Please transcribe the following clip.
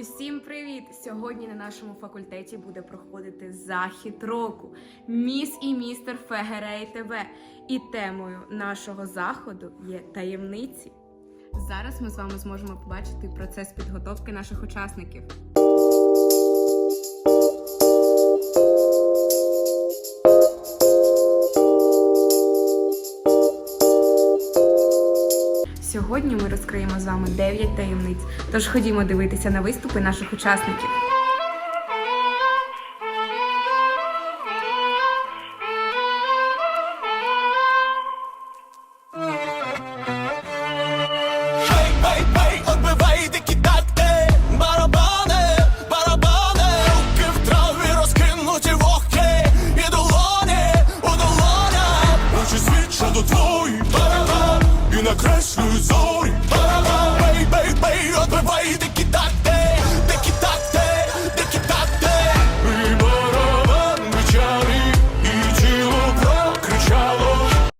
Усім привіт! Сьогодні на нашому факультеті буде проходити захід року Міс і містер Фегерей ТВ. І темою нашого заходу є таємниці. Зараз ми з вами зможемо побачити процес підготовки наших учасників. Сьогодні ми розкриємо з вами 9 таємниць. Тож ходімо дивитися на виступи наших учасників. Чи свідча до твої the crash zone. Hey!